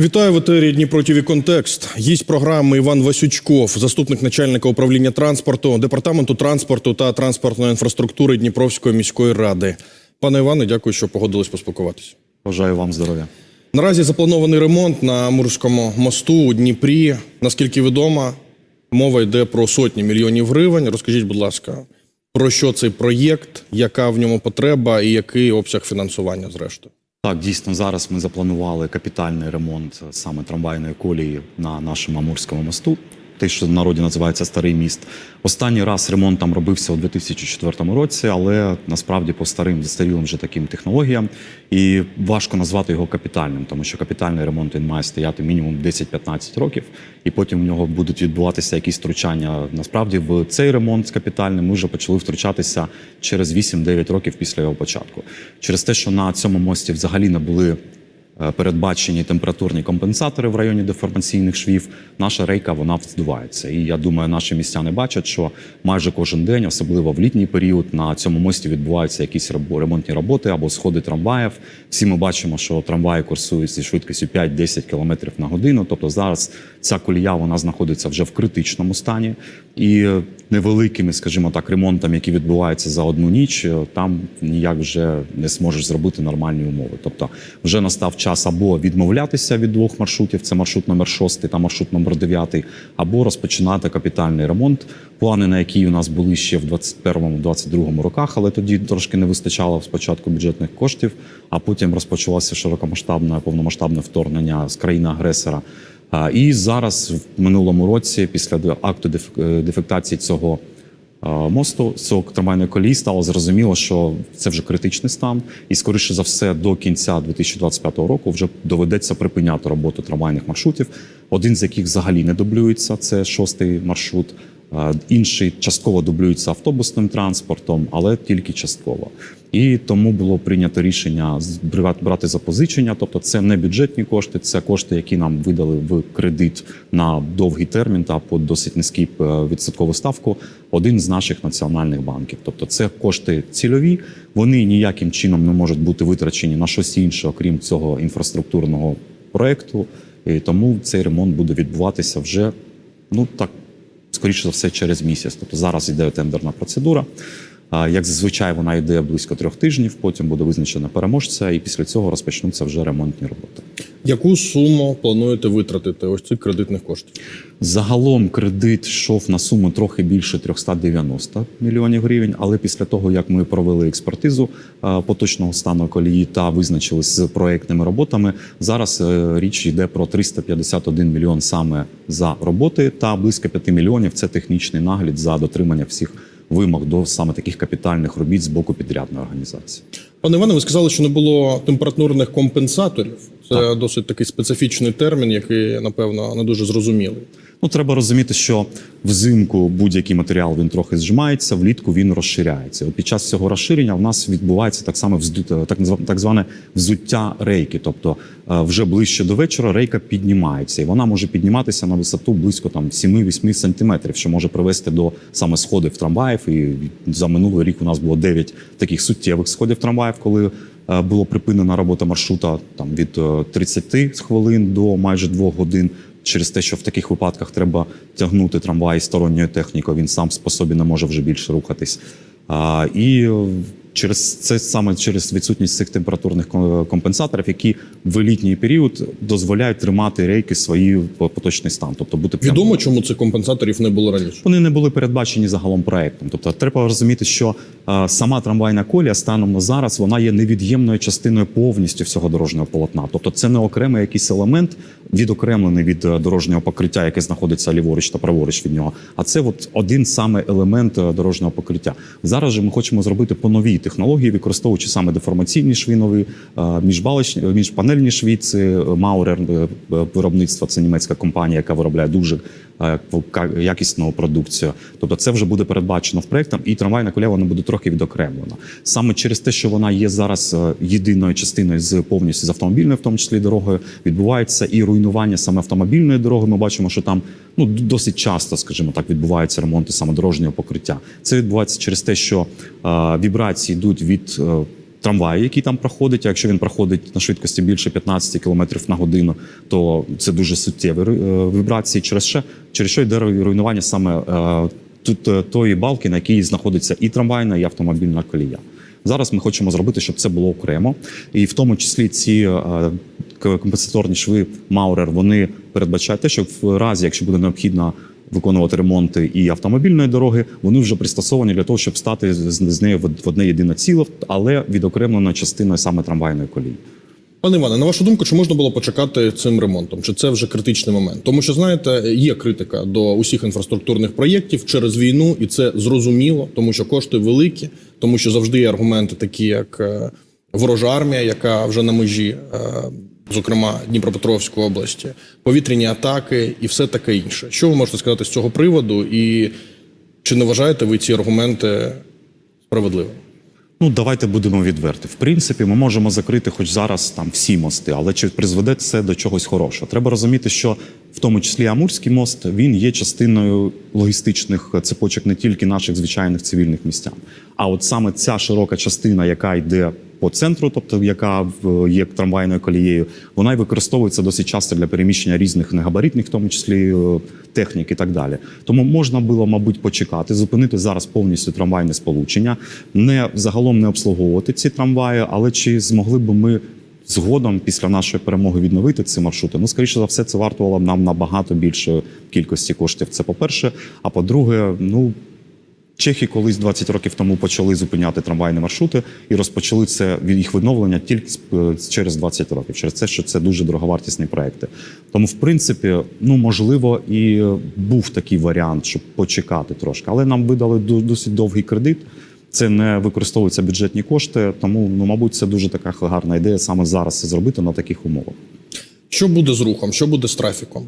Вітаю в етері Дніпро ТІВІ Контекст. Гість програми Іван Васючков, заступник начальника управління транспорту, департаменту транспорту та транспортної інфраструктури Дніпровської міської ради. Пане Іване, дякую, що погодились поспілкуватися. Бажаю вам здоров'я. Наразі запланований ремонт на Амурському мосту у Дніпрі. Наскільки відомо, мова йде про сотні мільйонів гривень. Розкажіть, будь ласка, про що цей проєкт, яка в ньому потреба і який обсяг фінансування зрештою? Так, дійсно, зараз ми запланували капітальний ремонт саме трамвайної колії на нашому Амурському мосту. Те, що в народі називається старий міст. Останній раз ремонт там робився у 2004 році, але насправді по старим застарілим вже таким технологіям. І важко назвати його капітальним, тому що капітальний ремонт він має стояти мінімум 10-15 років, і потім в нього будуть відбуватися якісь втручання. Насправді, в цей ремонт з капітальним ми вже почали втручатися через 8-9 років після його початку. Через те, що на цьому мості взагалі не були передбачені температурні компенсатори в районі деформаційних швів, наша рейка вона здувається. І я думаю, наші містяни бачать, що майже кожен день, особливо в літній період, на цьому мості відбуваються якісь ремонтні роботи або сходи трамваїв. Всі ми бачимо, що трамваї курсують зі швидкістю 5-10 км на годину. Тобто зараз ця колія вона знаходиться вже в критичному стані. І е, невеликими, скажімо так, ремонтами, які відбуваються за одну ніч, е, там ніяк вже не зможеш зробити нормальні умови. Тобто, вже настав час або відмовлятися від двох маршрутів: це маршрут номер 6 та маршрут номер 9, або розпочинати капітальний ремонт. Плани, на які у нас були ще в 21-22 роках, але тоді трошки не вистачало спочатку бюджетних коштів, а потім розпочалося широкомасштабне повномасштабне вторгнення з країни агресора. І зараз в минулому році, після акту е, дефектації цього е, мосту, цього трамвайної колії, стало зрозуміло, що це вже критичний стан, і скоріше за все до кінця 2025 року вже доведеться припиняти роботу трамвайних маршрутів. Один з яких взагалі не дублюється, це шостий маршрут. Інший частково дублюється автобусним транспортом, але тільки частково. І тому було прийнято рішення брати- запозичення. Тобто, це не бюджетні кошти, це кошти, які нам видали в кредит на довгий термін та по досить низький е, відсоткову ставку. Один з наших національних банків. Тобто, це кошти цільові. Вони ніяким чином не можуть бути витрачені на щось інше, окрім цього інфраструктурного проекту. І тому цей ремонт буде відбуватися вже ну так скоріше за все через місяць. Тобто зараз йде тендерна процедура. Як зазвичай вона йде близько трьох тижнів, потім буде визначена переможця, і після цього розпочнуться вже ремонтні роботи. Яку суму плануєте витратити ось цих кредитних коштів? Загалом кредит йшов на суму трохи більше 390 мільйонів гривень. Але після того, як ми провели експертизу поточного стану колії та визначились з проектними роботами, зараз е, річ йде про 351 мільйон саме за роботи, та близько 5 мільйонів це технічний нагляд за дотримання всіх вимог до саме таких капітальних робіт з боку підрядної організації. Пане Іване, ви сказали, що не було температурних компенсаторів. Це досить такий специфічний термін, який, напевно, не дуже зрозумілий. Ну, треба розуміти, що взимку будь-який матеріал він трохи зжимається, влітку він розширяється. От під час цього розширення в нас відбувається так само так зване взуття рейки. Тобто е, вже ближче до вечора рейка піднімається, і вона може підніматися на висоту близько там 7-8 сантиметрів, що може привести до саме сходів трамваїв. І за минулий рік у нас було 9 таких суттєвих сходів трамваїв, коли е, було припинена робота маршрута там від е, 30 хвилин до майже 2 годин. Через те, що в таких випадках треба тягнути трамвай сторонньою технікою, він сам по собі не може вже більше рухатись. А, і через це саме через відсутність цих температурних компенсаторів, які в літній період дозволяють тримати рейки свої поточний стан, тобто бути Відомо, чому цих компенсаторів не було раніше? вони не були передбачені загалом проектом. Тобто, треба розуміти, що е, сама трамвайна колія станом на зараз вона є невід'ємною частиною повністю всього дорожнього полотна. Тобто, це не окремий якийсь елемент, відокремлений від е, дорожнього покриття, яке знаходиться ліворуч та праворуч від нього. А це от один саме елемент е, дорожнього покриття. Зараз же ми хочемо зробити по новій технології, використовуючи саме деформаційні шви нові, е, міжбалочні, міжпанельні шви. Це Маурер е, виробництва. Це німецька компанія, яка виробляє дуже е, якісну продукцію. Тобто, це вже буде передбачено в проектом, і трамвайна колія вона буде трохи відокремлена. Саме через те, що вона є зараз е, єдиною частиною з повністю з автомобільною, в тому числі дорогою, відбувається і руйнування саме автомобільної дороги. Ми бачимо, що там ну досить часто, скажімо так, відбуваються ремонти саме дорожнього покриття. Це відбувається через те, що вібрації йдуть від е, трамвай, який там проходить. А якщо він проходить на швидкості більше 15 км на годину, то це дуже суттєві е, вібрації. Через що, через що йде руйнування саме е, тут тої балки, на якій знаходиться і трамвайна, і автомобільна колія. Зараз ми хочемо зробити, щоб це було окремо, і в тому числі ці компенсаторні шви Маурер вони передбачають те, що в разі, якщо буде необхідно виконувати ремонти і автомобільної дороги, вони вже пристосовані для того, щоб стати з, нею в одне єдине ціло, але відокремлено частиною саме трамвайної колії. Пане Іване, на вашу думку, чи можна було почекати цим ремонтом? Чи це вже критичний момент? Тому що знаєте, є критика до усіх інфраструктурних проєктів через війну, і це зрозуміло, тому що кошти великі, тому що завжди є аргументи, такі як е, ворожа армія, яка вже на межі, е, зокрема Дніпропетровської області, повітряні атаки і все таке інше. Що ви можете сказати з цього приводу? І чи не вважаєте ви ці аргументи справедливими? Ну, давайте будемо відверті. В принципі, ми можемо закрити хоч зараз там всі мости, але чи призведе це до чогось хорошого? Треба розуміти, що в тому числі Амурський мост він є частиною логістичних цепочок не тільки наших звичайних цивільних містян. А от саме ця широка частина, яка йде по центру, тобто яка є трамвайною колією, вона й використовується досить часто для переміщення різних негабаритних, в тому числі е, технік і так далі. Тому можна було, мабуть, почекати, зупинити зараз повністю трамвайне сполучення, не загалом не обслуговувати ці трамваї, але чи змогли б ми згодом після нашої перемоги відновити ці маршрути? Ну, скоріше за все, це вартувало нам набагато більше кількості коштів. Це по-перше. А по-друге, ну. Чехи колись 20 років тому почали зупиняти трамвайні маршрути і розпочали це їх відновлення тільки е, через 20 років. Через те, що це дуже дороговартісні проекти. Тому, в принципі, ну можливо, і був такий варіант, щоб почекати трошки, але нам видали досить довгий кредит. Це не використовуються бюджетні кошти, тому ну, мабуть, це дуже така гарна ідея саме зараз це зробити на таких умовах. Що буде з рухом? Що буде з трафіком?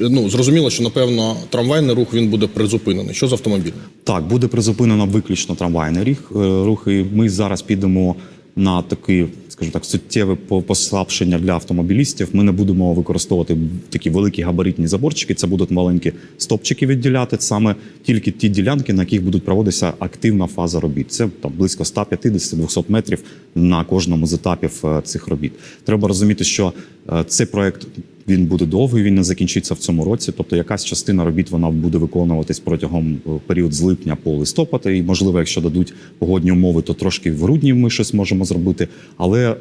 Ну, зрозуміло, що напевно трамвайний рух він буде призупинений. Що з автомобілем? Так, буде призупинено виключно трамвайний е, рух. І ми зараз підемо на такий, скажімо так, суттєве по- послабшення для автомобілістів. Ми не будемо використовувати такі великі габаритні заборчики. Це будуть маленькі стопчики відділяти саме тільки ті ділянки, на яких будуть проводитися активна фаза робіт. Це там близько 150-200 метрів на кожному з етапів е, цих робіт. Треба розуміти, що е, цей проект він буде довгий, він не закінчиться в цьому році. Тобто, якась частина робіт вона буде виконуватись протягом е, період з липня по листопад. І можливо, якщо дадуть погодні умови, то трошки в грудні ми щось можемо зробити. Але е,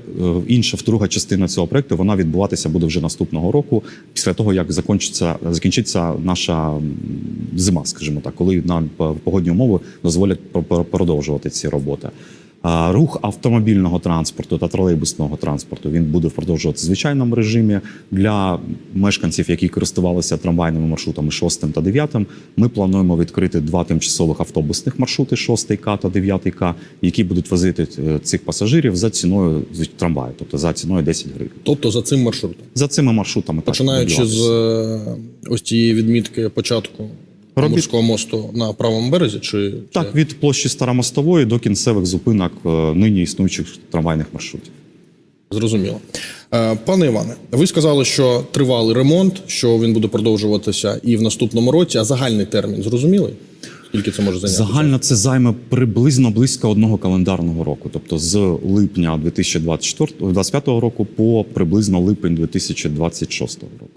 інша друга частина цього проекту вона відбуватися буде вже наступного року, після того як закінчиться закінчиться наша зима, скажімо так, коли нам е, погодні умови дозволять про- про- продовжувати ці роботи. Рух автомобільного транспорту та тролейбусного транспорту він буде продовжуватися в звичайному режимі для мешканців, які користувалися трамвайними маршрутами 6 та 9. Ми плануємо відкрити два тимчасових автобусних маршрути 6 К та 9 К, які будуть возити е, цих пасажирів за ціною з- трамваю, тобто за ціною 10 гривень. Тобто за цим маршрутом, За цими маршрутами так, починаючи з е, ось цієї відмітки початку Робіт. Амурського мосту на правому березі, чи так від площі Старомостової до кінцевих зупинок е, нині існуючих трамвайних маршрутів. зрозуміло. Е, Пане Іване, ви сказали, що тривалий ремонт, що він буде продовжуватися і в наступному році, а загальний термін зрозумілий? Скільки це може зайняти? Загально це займе приблизно близько одного календарного року, тобто з липня 2025 року по приблизно липень 2026 року.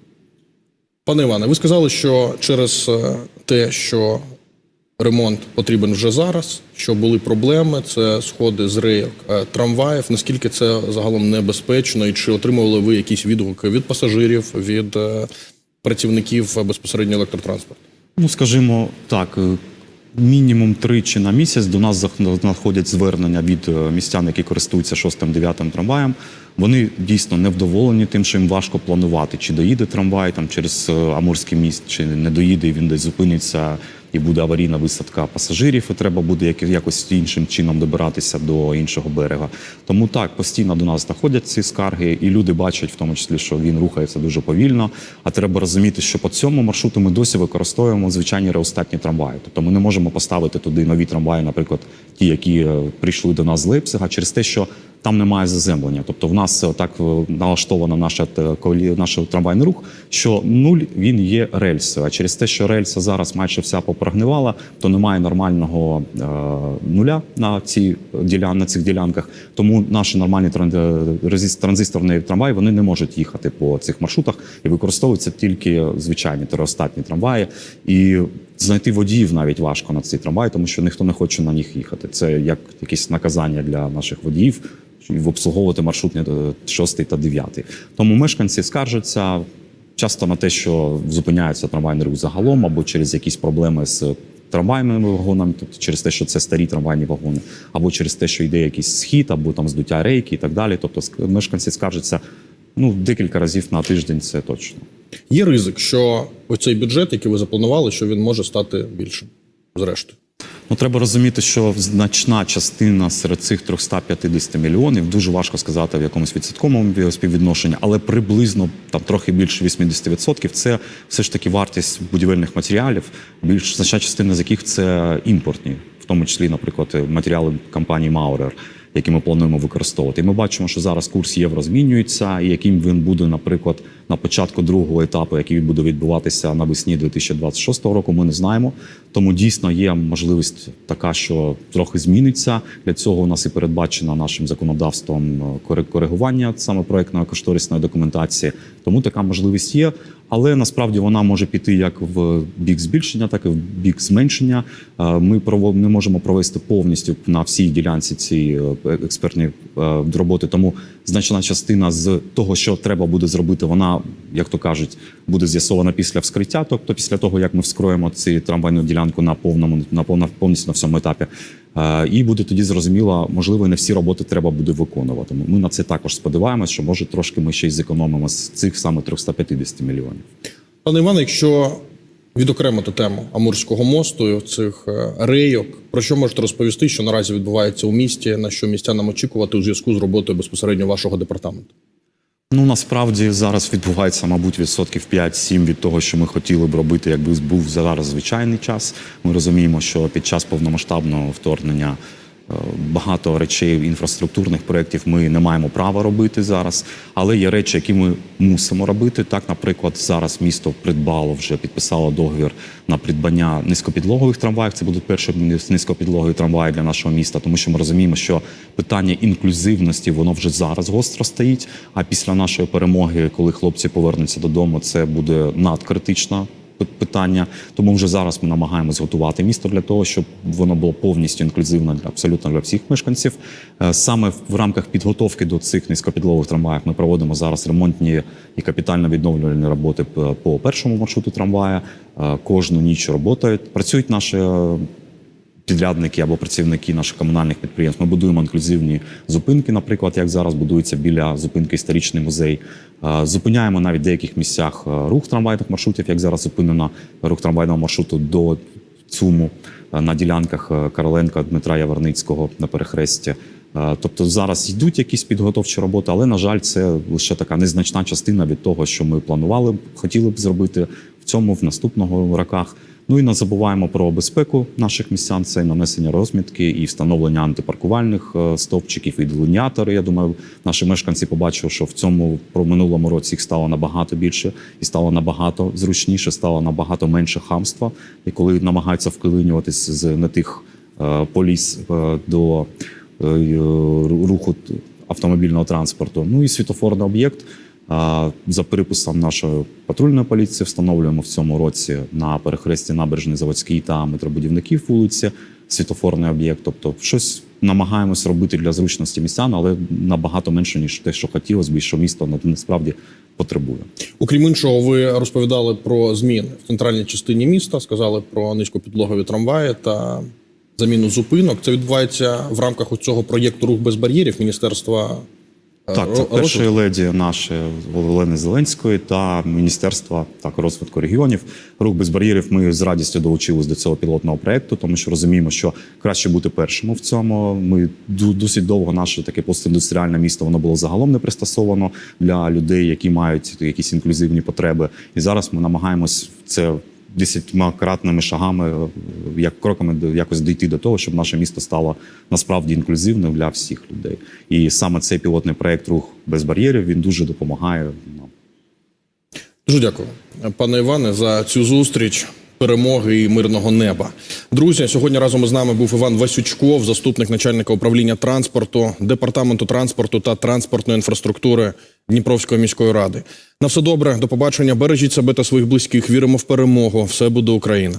Пане Іване, ви сказали, що через е, те, що ремонт потрібен вже зараз, що були проблеми, це сходи з рейок е, трамваїв. Наскільки це загалом небезпечно, і чи отримували ви якісь відгуки від пасажирів, від е, працівників безпосередньо електротранспорту? Ну, скажімо так, мінімум тричі на місяць до нас знаходять звернення від е, містян, які користуються 6-9 трамваєм. Вони дійсно невдоволені тим, що їм важко планувати, чи доїде трамвай там через е, Амурський міст, чи не доїде, і він десь зупиниться і буде аварійна висадка пасажирів, і треба буде якось іншим чином добиратися до іншого берега. Тому так постійно до нас доходять ці скарги, і люди бачать, в тому числі, що він рухається дуже повільно. А треба розуміти, що по цьому маршруту ми досі використовуємо звичайні реостатні трамваї. Тобто ми не можемо поставити туди нові трамваї, наприклад, ті, які е, прийшли до нас з Лейпцига, через те, що там немає заземлення. Тобто в нас е, так е, налаштовано наша колі- наш трамвайний рух, що нуль він є рельсою. А через те, що рельса зараз майже вся попрогнивала, то немає нормального е, нуля на ці ділян, на цих ділянках. Тому наші нормальні е, транзисторні трамваї вони не можуть їхати по цих маршрутах і використовуються тільки звичайні теростатні трамваї. І знайти водіїв навіть важко на цей трамвай, тому що ніхто не хоче на них їхати. Це як якесь наказання для наших водіїв обслуговувати маршрутні 6 та 9. Тому мешканці скаржаться часто на те, що зупиняється трамвайний рух загалом, або через якісь проблеми з трамвайними вагонами, тобто через те, що це старі трамвайні вагони, або через те, що йде якийсь схід, або там здуття рейки і так далі. Тобто мешканці скаржаться ну декілька разів на тиждень, це точно. Є ризик, що оцей бюджет, який ви запланували, що він може стати більшим. Зрештою. Ну, треба розуміти, що значна частина серед цих 350 мільйонів дуже важко сказати в якомусь відсотковому співвідношенні, але приблизно там трохи більше 80% це все ж таки вартість будівельних матеріалів, більш значна частина з яких це імпортні, в тому числі, наприклад, матеріали компанії Maurer, які ми плануємо використовувати. І ми бачимо, що зараз курс євро змінюється, і яким він буде, наприклад, на початку другого етапу, який буде відбуватися навесні 2026 року, ми не знаємо. Тому дійсно є можливість така, що трохи зміниться. Для цього у нас і передбачено нашим законодавством е, коригування саме проектної кошторисної документації. Тому така можливість є. Але насправді вона може піти як в бік збільшення, так і в бік зменшення. Е, Ми не можемо провести повністю на всій ділянці ці е, експертні е, роботи. Тому значна частина з того, що треба буде зробити, вона, як то кажуть, буде з'ясована після вскриття, тобто після того, як ми вскроємо ці трамвайну ділянку на повному на повна повністю на всьому етапі. Е, І буде тоді зрозуміло, можливо, не всі роботи треба буде виконувати. Ми на це також сподіваємося, що може трошки ми ще й зекономимо з цих саме 350 мільйонів. Пане Іване, якщо відокремити тему Амурського мосту, цих е, рейок, про що можете розповісти, що наразі відбувається у місті, на що містянам очікувати у зв'язку з роботою безпосередньо вашого департаменту? Ну насправді зараз відбувається, мабуть, відсотків 5-7 від того, що ми хотіли б робити, якби був зараз звичайний час. Ми розуміємо, що під час повномасштабного вторгнення багато речей інфраструктурних проєктів ми не маємо права робити зараз, але є речі, які ми мусимо робити. Так, наприклад, зараз місто придбало вже підписало договір на придбання низькопідлогових трамваїв. Це будуть перші низькопідлогові трамваї для нашого міста, тому що ми розуміємо, що питання інклюзивності воно вже зараз гостро стоїть. А після нашої перемоги, коли хлопці повернуться додому, це буде надкритична питання. Тому вже зараз ми намагаємося готувати місто для того, щоб воно було повністю інклюзивно для абсолютно для всіх мешканців. Е, Саме в рамках підготовки до цих низькопідлових трамваїв ми проводимо зараз ремонтні і капітально відновлювальні роботи по першому маршруту трамвая. Е, Кожну ніч роботають. Працюють наші е, підрядники або працівники наших комунальних підприємств. Ми будуємо інклюзивні зупинки, наприклад, як зараз будується біля зупинки історичний музей. Е, Зупиняємо навіть в деяких місцях е, рух трамвайних маршрутів, як зараз зупинено рух трамвайного маршруту до ЦУМу е, на ділянках Короленка Дмитра Яворницького на перехресті. Тобто зараз йдуть якісь підготовчі роботи, але на жаль, це лише така незначна частина від того, що ми планували хотіли б зробити в цьому в наступного роках. Ну і не забуваємо про безпеку наших містян. Це нанесення розмітки і встановлення антипаркувальних е, стовпчиків і делініатори. Я думаю, наші мешканці побачили, що в цьому про минулому році їх стало набагато більше і стало набагато зручніше, стало набагато менше хамства. І коли намагаються вклинюватись з не тих е, поліс е, до руху автомобільного транспорту. Ну і світофорний об'єкт. За переписом нашої патрульної поліції встановлюємо в цьому році на перехресті набережний заводський та метробудівників вулиці світофорний об'єкт. Тобто, щось намагаємось робити для зручності містян, але набагато менше ніж те, що хотілося б, що місто на- насправді потребує. Окрім іншого, ви розповідали про зміни в центральній частині міста, сказали про низькопідлогові трамваї та заміну зупинок. Це відбувається в рамках цього проєкту Рух без бар'єрів Міністерства Так, це першої леді нашої Олени Зеленської та Міністерства так, розвитку регіонів. Рух без бар'єрів. Ми з радістю долучились до цього пілотного проекту, тому що розуміємо, що краще бути першими в цьому. Ми досить довго наше таке постіндустріальне місто воно було загалом не пристосовано для людей, які мають якісь інклюзивні потреби. І зараз ми намагаємось це десятьмакратними шагами, е, як кроками якось дійти до того, щоб наше місто стало насправді інклюзивним для всіх людей. І саме цей пілотний проект Рух без бар'єрів він дуже допомагає нам. Дуже дякую, пане Іване, за цю зустріч. Перемоги і мирного неба. Друзі, сьогодні разом із нами був Іван Васючков, заступник начальника управління транспорту, департаменту транспорту та транспортної інфраструктури Дніпровської міської ради. На все добре, до побачення. Бережіть себе та своїх близьких. Віримо в перемогу. Все буде Україна.